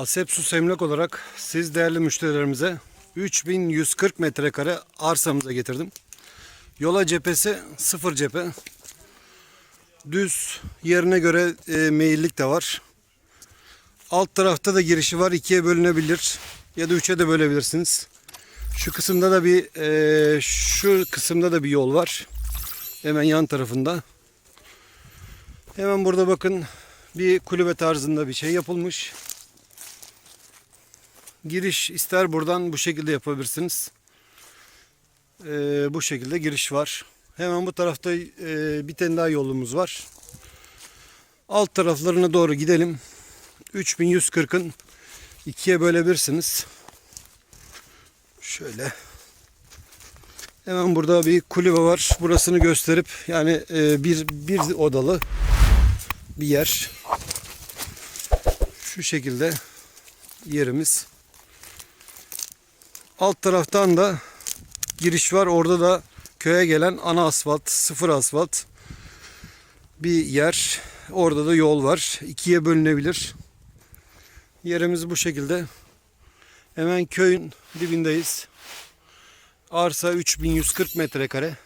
Asepsus Emlak olarak siz değerli müşterilerimize 3140 metrekare arsamıza getirdim. Yola cephesi sıfır cephe. Düz yerine göre e, meyillik de var. Alt tarafta da girişi var. ikiye bölünebilir. Ya da üçe de bölebilirsiniz. Şu kısımda da bir e, şu kısımda da bir yol var. Hemen yan tarafında. Hemen burada bakın bir kulübe tarzında bir şey yapılmış. Giriş ister buradan bu şekilde yapabilirsiniz. Ee, bu şekilde giriş var. Hemen bu tarafta e, bir tane daha yolumuz var. Alt taraflarına doğru gidelim. 3140'ın ikiye bölebilirsiniz. Şöyle. Hemen burada bir kulübe var. Burasını gösterip yani e, bir bir odalı bir yer. Şu şekilde yerimiz. Alt taraftan da giriş var. Orada da köye gelen ana asfalt, sıfır asfalt bir yer. Orada da yol var. İkiye bölünebilir. Yerimiz bu şekilde. Hemen köyün dibindeyiz. Arsa 3140 metrekare.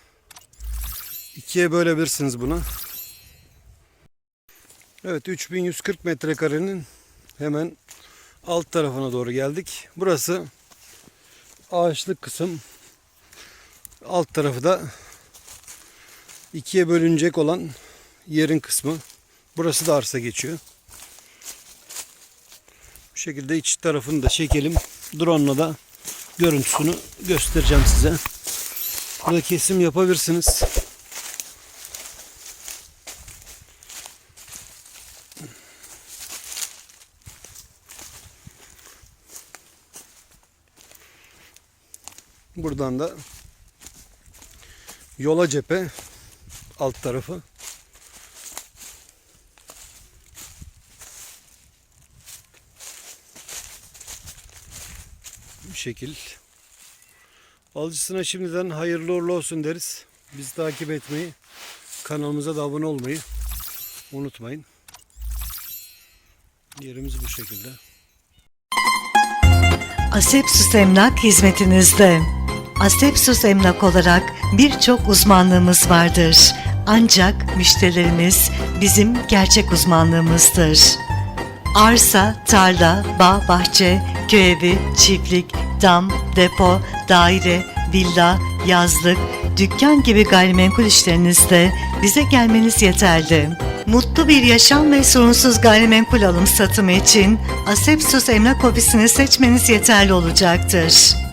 İkiye bölebilirsiniz bunu. Evet 3140 metrekarenin hemen alt tarafına doğru geldik. Burası ağaçlık kısım. Alt tarafı da ikiye bölünecek olan yerin kısmı. Burası da arsa geçiyor. Bu şekilde iç tarafını da çekelim. Drone'la da görüntüsünü göstereceğim size. Burada kesim yapabilirsiniz. Buradan da yola cephe alt tarafı. Bu şekil. Alıcısına şimdiden hayırlı uğurlu olsun deriz. Bizi takip etmeyi, kanalımıza da abone olmayı unutmayın. Yerimiz bu şekilde. Asepsus Emlak hizmetinizde. Asepsus Emlak olarak birçok uzmanlığımız vardır. Ancak müşterilerimiz bizim gerçek uzmanlığımızdır. Arsa, tarla, bağ, bahçe, köy evi, çiftlik, dam, depo, daire, villa, yazlık, dükkan gibi gayrimenkul işlerinizde bize gelmeniz yeterli. Mutlu bir yaşam ve sorunsuz gayrimenkul alım satımı için Asepsus Emlak Ofisi'ni seçmeniz yeterli olacaktır.